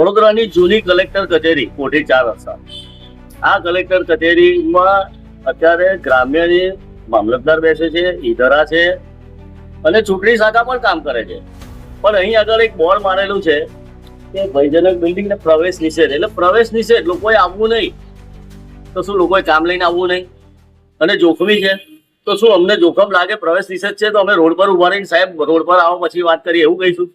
વડોદરાની જૂની કલેક્ટર કચેરી, કોઠી ચાર રસ્તા. આ કલેક્ટર કચેરીમાં અત્યારે ગ્રામ્યની મામલતદાર બેસે છે, ઈધરા છે અને ચૂંટણી શાખા પણ કામ કરે છે. પણ અહીં આગળ એક બોર્ડ મારેલું છે કે ભયજનક બિલ્ડિંગ ને પ્રવેશ નિષેધ. એટલે પ્રવેશ નિષેધ લોકોએ આવવું નહીં. તો શું લોકોએ કામ લઈને આવવું નહીં? અને જોખમી છે? તો શું અમને જોખમ લાગે પ્રવેશ નિષેધ છે? તો અમે રોડ પર ઊભા રહીને સાહેબ, રોડ પર આવો પછી વાત કરીએ, એવું કહીશું?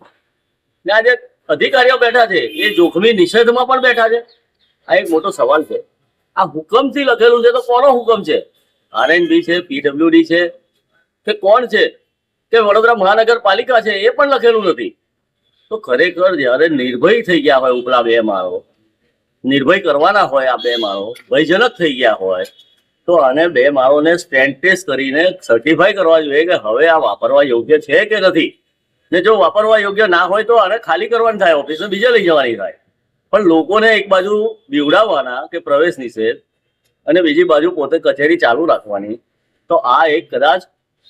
ને આજે અધિકારીઓ બેઠા છે, એ જોખમી નિષેધમાં પણ બેઠા છે. આ એક મોટો સવાલ છે. આ હુકમથી લખેલું છે તો કોનો હુકમ છે? આરએનબી છે, પીડબ્લ્યુડી છે, કે કોણ છે? કે વડોદરા મહાનગરપાલિકા છે, એ પણ લખેલું નથી. તો ખરેખર જ્યારે નિર્ભય થઈ ગયા હોય ઉપલા બે માળો, નિર્ભય કરવાના હોય આ બે માળો, ભયજનક થઈ ગયા હોય, તો આને બે માળોને સ્ટેન્ડ ટેસ્ટ કરીને સર્ટિફાઈ કરવા જોઈએ કે હવે આ વાપરવા યોગ્ય છે કે નથી. ને જો વાપરવા યોગ્ય ના હોય તો આને ખાલી કરવાની થાય ઓફિસને બીજે લઈ જવાની થાય. પણ લોકોને એક બાજુ બીવડાવવાના કે પ્રવેશ નિષેધ અને બીજી બાજુ પોતે કચેરી ચાલુ રાખવાની, તો આ એક કદાચ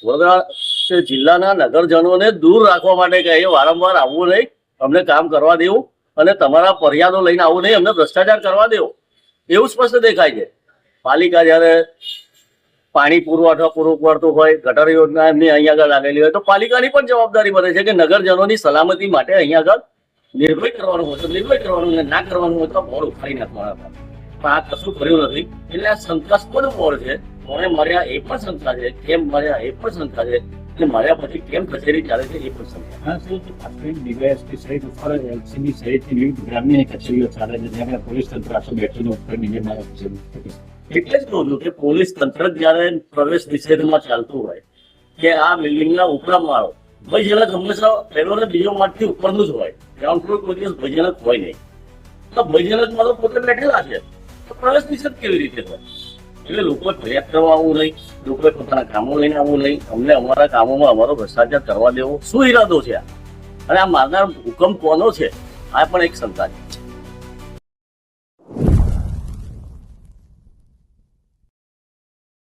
વડોદરા જિલ્લાના નગરજનોને દૂર રાખવા માટે કહીએ વારંવાર આવવું નહીં, અમને કામ કરવા દેવું અને તમારા ફરિયાદો લઈને આવવું નહીં, અમને ભ્રષ્ટાચાર કરવા દેવો. એવું સ્પષ્ટ દેખાય છે. પાલિકા જ્યારે પાણી પુરવઠો પૂરું પડતું હોય, ગટર યોજના એમની અહીંયા આગળ લાગેલી હોય, તો પાલિકાની પણ જવાબદારી બને છે કે નગરજનોની સલામતી માટે અહીંયા આગળ નિર્ભય કરવાનું હોય તો નિર્ભય કરવાનું ના કરવાનું હોય તો બોર્ડ ઉખાડી નાખવાના પણ આ કશું કર્યું નથી. એટલે આ શંકાસ્પદ બોર્ડ છે. કોને મર્યા એ પણ શંકા છે, કેમ મર્યા એ પણ શંકા છે, અને મર્યા પછી કેમ કચેરી ચાલે છે એ પણ શંકા ગ્રામ્ય કચેરીઓ ચાલે છે, જ્યાં પોલીસ તંત્ર આખું બેઠેલું ઉપર નિયમન છે. એટલે જ કહું છું કે પોલીસ તંત્ર જયારે પ્રવેશ નિષેધમાં ચાલતું હોય કે આ બિલ્ડિંગના ઉપલા માળો ભયજનક હંમેશા પહેલો ને બીજો માળથી ઉપરનું જ હોય ગ્રાઉન્ડ ફ્લોર કોઈ દિવસ ભયજનક હોય નહીં. તો ભયજનકમાં તો પોતે બેઠેલા છે. તો પ્રવેશ નિષેધ કેવી રીતે થાય? એટલે લોકોએ ફરિયાદ કરવા આવવું નહીં, લોકોએ પોતાના કામો લઈને આવવું નહીં. અમને અમારા કામોમાં અમારો ભ્રષ્ટાચાર કરવા દેવો શું ઈરાદો છે અને આ મારનાર હુકમ કોનો છે? આ પણ એક શંકા છે.